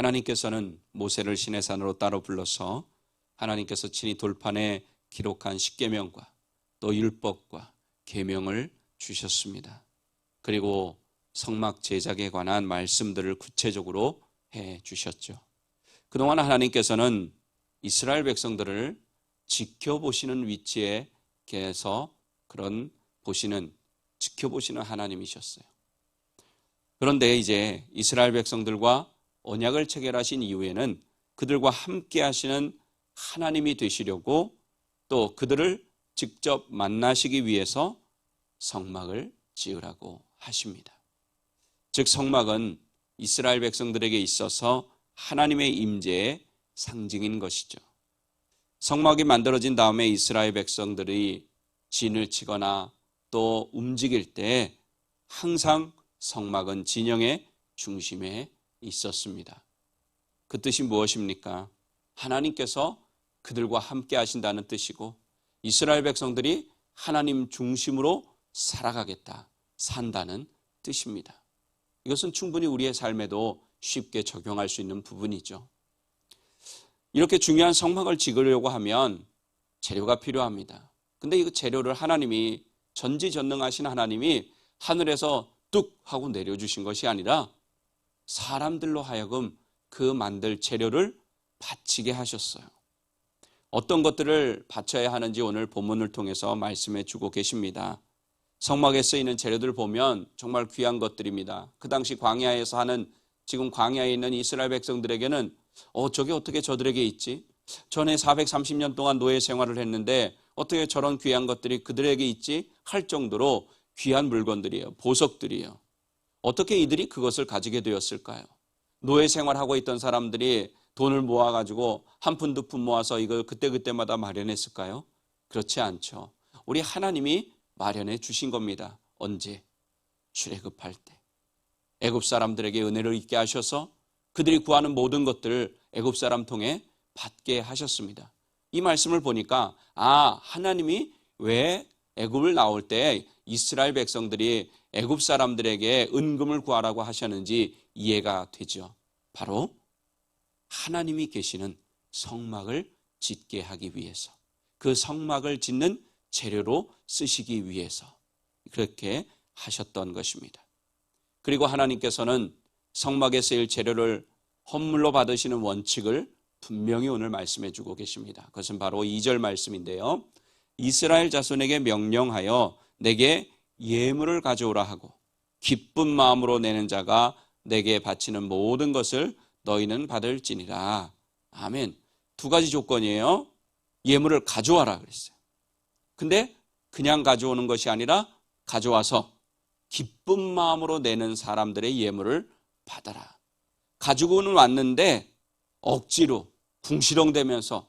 하나님께서는 모세를 시내산으로 따로 불러서 하나님께서 친히 돌판에 기록한 십계명과 또 율법과 계명을 주셨습니다. 그리고 성막 제작에 관한 말씀들을 구체적으로 해 주셨죠. 그동안 하나님께서는 이스라엘 백성들을 지켜보시는 위치에 계서 그런 보시는 지켜보시는 하나님이셨어요. 그런데 이제 이스라엘 백성들과 언약을 체결하신 이후에는 그들과 함께 하시는 하나님이 되시려고 또 그들을 직접 만나시기 위해서 성막을 지으라고 하십니다. 즉 성막은 이스라엘 백성들에게 있어서 하나님의 임재의 상징인 것이죠. 성막이 만들어진 다음에 이스라엘 백성들이 진을 치거나 또 움직일 때 항상 성막은 진영의 중심에 있었습니다. 그 뜻이 무엇입니까? 하나님께서 그들과 함께 하신다는 뜻이고 이스라엘 백성들이 하나님 중심으로 살아가겠다, 산다는 뜻입니다. 이것은 충분히 우리의 삶에도 쉽게 적용할 수 있는 부분이죠. 이렇게 중요한 성막을 지으려고 하면 재료가 필요합니다. 근데 이 재료를 하나님이 전지전능하신 하나님이 하늘에서 뚝 하고 내려주신 것이 아니라 사람들로 하여금 그 만들 재료를 바치게 하셨어요. 어떤 것들을 바쳐야 하는지 오늘 본문을 통해서 말씀해 주고 계십니다. 성막에 쓰이는 재료들 보면 정말 귀한 것들입니다. 그 당시 광야에서 하는 지금 광야에 있는 이스라엘 백성들에게는 어 저게 어떻게 저들에게 있지? 전에 430년 동안 노예 생활을 했는데 어떻게 저런 귀한 것들이 그들에게 있지? 할 정도로 귀한 물건들이에요. 보석들이에요. 어떻게 이들이 그것을 가지게 되었을까요? 노예 생활하고 있던 사람들이 돈을 모아가지고 한 푼, 두 푼 모아서 이걸 그때그때마다 마련했을까요? 그렇지 않죠. 우리 하나님이 마련해 주신 겁니다. 언제? 출애굽할 때. 애굽 사람들에게 은혜를 있게 하셔서 그들이 구하는 모든 것들을 애굽 사람 통해 받게 하셨습니다. 이 말씀을 보니까 아, 하나님이 왜 애굽을 나올 때 이스라엘 백성들이 애굽 사람들에게 은금을 구하라고 하셨는지 이해가 되죠. 바로 하나님이 계시는 성막을 짓게 하기 위해서 그 성막을 짓는 재료로 쓰시기 위해서 그렇게 하셨던 것입니다. 그리고 하나님께서는 성막에 쓰일 재료를 헌물로 받으시는 원칙을 분명히 오늘 말씀해 주고 계십니다. 그것은 바로 2절 말씀인데요. 이스라엘 자손에게 명령하여 내게 예물을 가져오라 하고 기쁜 마음으로 내는 자가 내게 바치는 모든 것을 너희는 받을지니라. 아멘. 두 가지 조건이에요. 예물을 가져와라 그랬어요. 근데 그냥 가져오는 것이 아니라 가져와서 기쁜 마음으로 내는 사람들의 예물을 받아라. 가지고는 왔는데 억지로 궁시렁대면서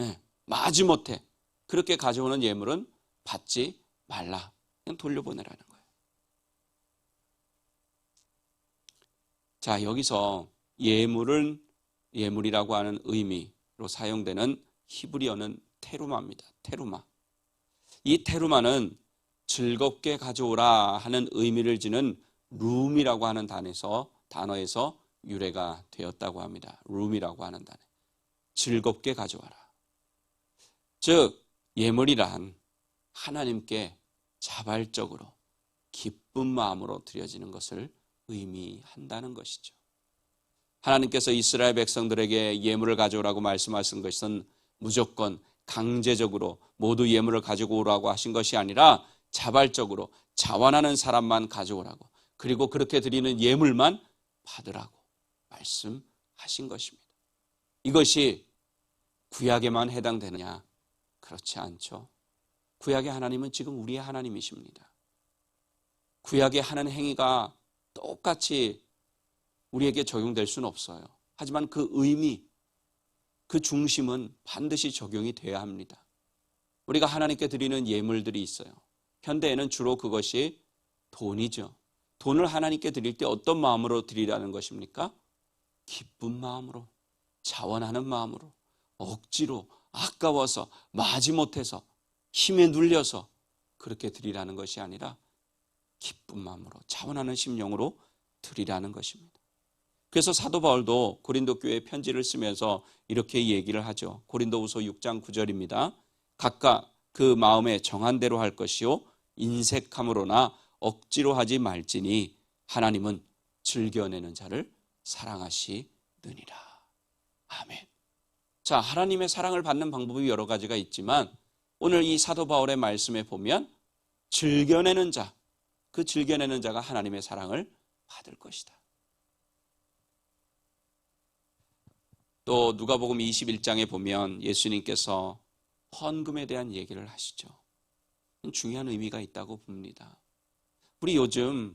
예, 마지못해 그렇게 가져오는 예물은 받지 말라. 그냥 돌려보내라는 거예요. 자, 여기서 예물은 예물이라고 하는 의미로 사용되는 히브리어는 테루마입니다. 테루마. 이 테루마는 즐겁게 가져오라 하는 의미를 지는 룸이라고 하는 단에서 단어에서 유래가 되었다고 합니다. 룸이라고 하는 단어. 즐겁게 가져와라. 즉 예물이란 하나님께 자발적으로 기쁜 마음으로 드려지는 것을 의미한다는 것이죠. 하나님께서 이스라엘 백성들에게 예물을 가져오라고 말씀하신 것은 무조건 강제적으로 모두 예물을 가지고 오라고 하신 것이 아니라 자발적으로 자원하는 사람만 가져오라고 그리고 그렇게 드리는 예물만 받으라고 말씀하신 것입니다. 이것이 구약에만 해당되느냐? 그렇지 않죠. 구약의 하나님은 지금 우리의 하나님이십니다. 구약에 하는 행위가 똑같이 우리에게 적용될 수는 없어요. 하지만 그 의미, 그 중심은 반드시 적용이 돼야 합니다. 우리가 하나님께 드리는 예물들이 있어요. 현대에는 주로 그것이 돈이죠. 돈을 하나님께 드릴 때 어떤 마음으로 드리라는 것입니까? 기쁜 마음으로, 자원하는 마음으로, 억지로, 아까워서, 마지못해서, 힘에 눌려서 그렇게 드리라는 것이 아니라 기쁜 마음으로, 자원하는 심령으로 드리라는 것입니다. 그래서 사도 바울도 고린도 교회에 편지를 쓰면서 이렇게 얘기를 하죠. 고린도후서 6장 9절입니다. 각각 그 마음에 정한 대로 할 것이요 인색함으로나 억지로 하지 말지니 하나님은 즐겨내는 자를 사랑하시느니라. 아멘. 자, 하나님의 사랑을 받는 방법이 여러 가지가 있지만 오늘 이 사도 바울의 말씀에 보면 즐겨내는 자, 그 즐겨내는 자가 하나님의 사랑을 받을 것이다. 또 누가복음 21장에 보면 예수님께서 헌금에 대한 얘기를 하시죠. 중요한 의미가 있다고 봅니다. 우리 요즘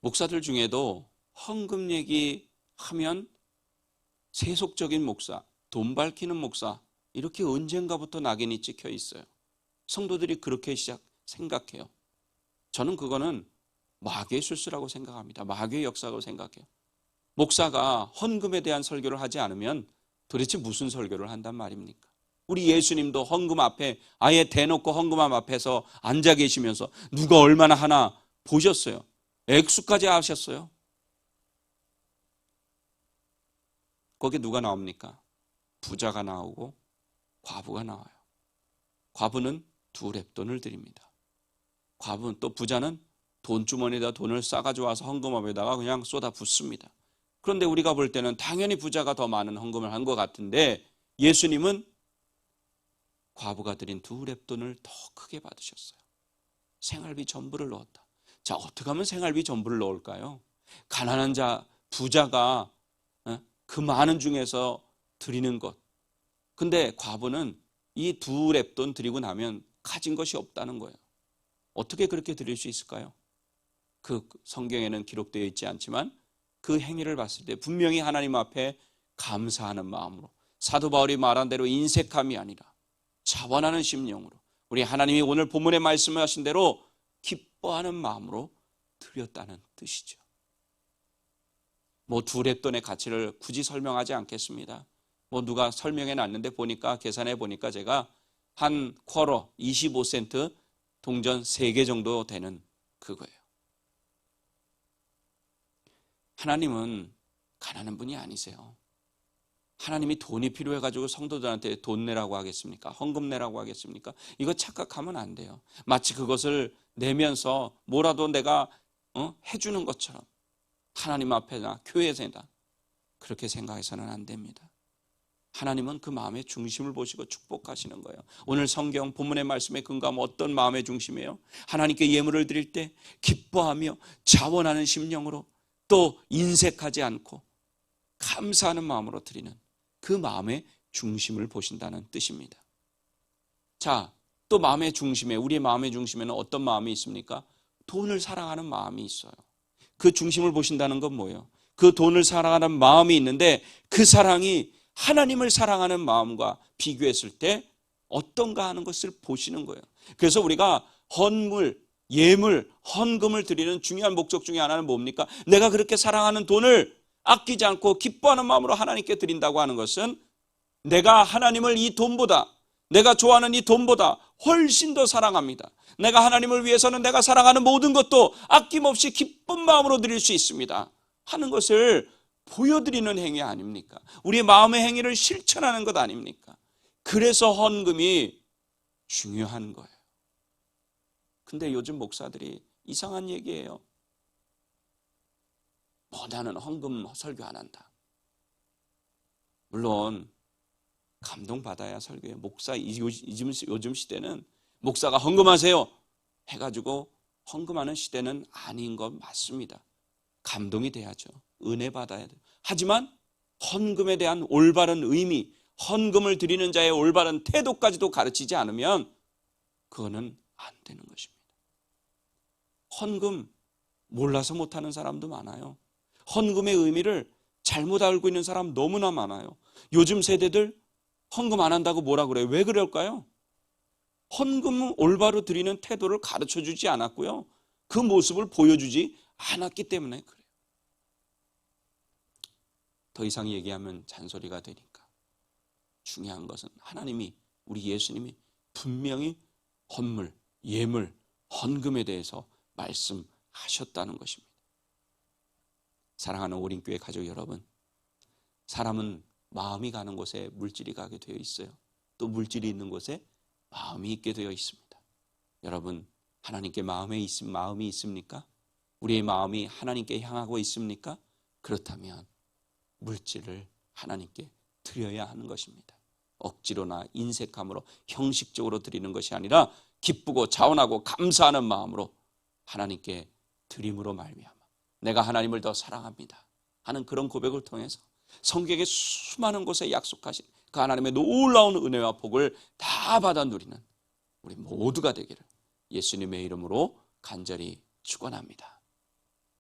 목사들 중에도 헌금 얘기 하면 세속적인 목사, 돈 밝히는 목사 이렇게 언젠가부터 낙인이 찍혀 있어요. 성도들이 그렇게 시작 생각해요. 저는 그거는 마귀의 실수라고 생각합니다. 마귀의 역사라고 생각해요. 목사가 헌금에 대한 설교를 하지 않으면 도대체 무슨 설교를 한단 말입니까? 우리 예수님도 헌금 앞에 아예 대놓고 헌금 앞에서 앉아 계시면서 누가 얼마나 하나 보셨어요. 액수까지 아셨어요. 거기 누가 나옵니까? 부자가 나오고 과부가 나와요. 과부는 두 랩돈을 드립니다. 과부는 또 부자는 돈주머니에다 돈을 싸가지고 와서 헌금함에다가 그냥 쏟아 붓습니다. 그런데 우리가 볼 때는 당연히 부자가 더 많은 헌금을 한 것 같은데 예수님은 과부가 드린 두 랩돈을 더 크게 받으셨어요. 생활비 전부를 넣었다. 자, 어떻게 하면 생활비 전부를 넣을까요? 가난한 자, 부자가 어? 그 많은 중에서 드리는 것. 근데 과부는 이 두 랩돈 드리고 나면 가진 것이 없다는 거예요. 어떻게 그렇게 드릴 수 있을까요? 그 성경에는 기록되어 있지 않지만 그 행위를 봤을 때 분명히 하나님 앞에 감사하는 마음으로 사도 바울이 말한 대로 인색함이 아니라 자원하는 심령으로 우리 하나님이 오늘 본문에 말씀하신 대로 기뻐하는 마음으로 드렸다는 뜻이죠. 뭐 두 랩돈의 가치를 굳이 설명하지 않겠습니다. 뭐 누가 설명해 놨는데 보니까 계산해 보니까 제가 한 쿼러 25센트 동전 3개 정도 되는 그거예요. 하나님은 가난한 분이 아니세요. 하나님이 돈이 필요해가지고 성도들한테 돈 내라고 하겠습니까? 헌금 내라고 하겠습니까? 이거 착각하면 안 돼요. 마치 그것을 내면서 뭐라도 내가 어? 해주는 것처럼 하나님 앞에나 교회에서나 그렇게 생각해서는 안 됩니다. 하나님은 그 마음의 중심을 보시고 축복하시는 거예요. 오늘 성경 본문의 말씀에 근거하면 어떤 마음의 중심이에요? 하나님께 예물을 드릴 때 기뻐하며 자원하는 심령으로 또 인색하지 않고 감사하는 마음으로 드리는 그 마음의 중심을 보신다는 뜻입니다. 자, 또 마음의 중심에, 우리의 마음의 중심에는 어떤 마음이 있습니까? 돈을 사랑하는 마음이 있어요. 그 중심을 보신다는 건 뭐예요? 그 돈을 사랑하는 마음이 있는데 그 사랑이 하나님을 사랑하는 마음과 비교했을 때 어떤가 하는 것을 보시는 거예요. 그래서 우리가 헌물, 예물, 헌금을 드리는 중요한 목적 중에 하나는 뭡니까? 내가 그렇게 사랑하는 돈을 아끼지 않고 기뻐하는 마음으로 하나님께 드린다고 하는 것은 내가 하나님을 이 돈보다 내가 좋아하는 이 돈보다 훨씬 더 사랑합니다. 내가 하나님을 위해서는 내가 사랑하는 모든 것도 아낌없이 기쁜 마음으로 드릴 수 있습니다. 하는 것을 보여드리는 행위 아닙니까? 우리의 마음의 행위를 실천하는 것 아닙니까? 그래서 헌금이 중요한 거예요. 근데 요즘 목사들이 이상한 얘기예요. 뭐 나는 헌금 설교 안 한다. 물론 감동받아야 설교해. 목사 요즘, 시대는 목사가 헌금하세요 해가지고 헌금하는 시대는 아닌 것 맞습니다. 감동이 돼야죠. 은혜 받아야 돼요. 하지만 헌금에 대한 올바른 의미, 헌금을 드리는 자의 올바른 태도까지도 가르치지 않으면 그거는 안 되는 것입니다. 헌금 몰라서 못하는 사람도 많아요. 헌금의 의미를 잘못 알고 있는 사람 너무나 많아요. 요즘 세대들 헌금 안 한다고 뭐라 그래요? 왜 그럴까요? 헌금을 올바로 드리는 태도를 가르쳐 주지 않았고요. 그 모습을 보여주지 않았기 때문에 그래요. 더 이상 얘기하면 잔소리가 되니까. 중요한 것은 하나님이, 우리 예수님이 분명히 헌물, 예물, 헌금에 대해서 말씀하셨다는 것입니다. 사랑하는 오린교회 가족 여러분, 사람은 마음이 가는 곳에 물질이 가게 되어 있어요. 또 물질이 있는 곳에 마음이 있게 되어 있습니다. 여러분, 하나님께 마음에 있, 마음이 있습니까? 우리의 마음이 하나님께 향하고 있습니까? 그렇다면 물질을 하나님께 드려야 하는 것입니다. 억지로나 인색함으로 형식적으로 드리는 것이 아니라 기쁘고 자원하고 감사하는 마음으로 하나님께 드림으로 말미암아 내가 하나님을 더 사랑합니다 하는 그런 고백을 통해서 성경의 수많은 곳에 약속하신 그 하나님의 놀라운 은혜와 복을 다 받아 누리는 우리 모두가 되기를 예수님의 이름으로 간절히 축원합니다.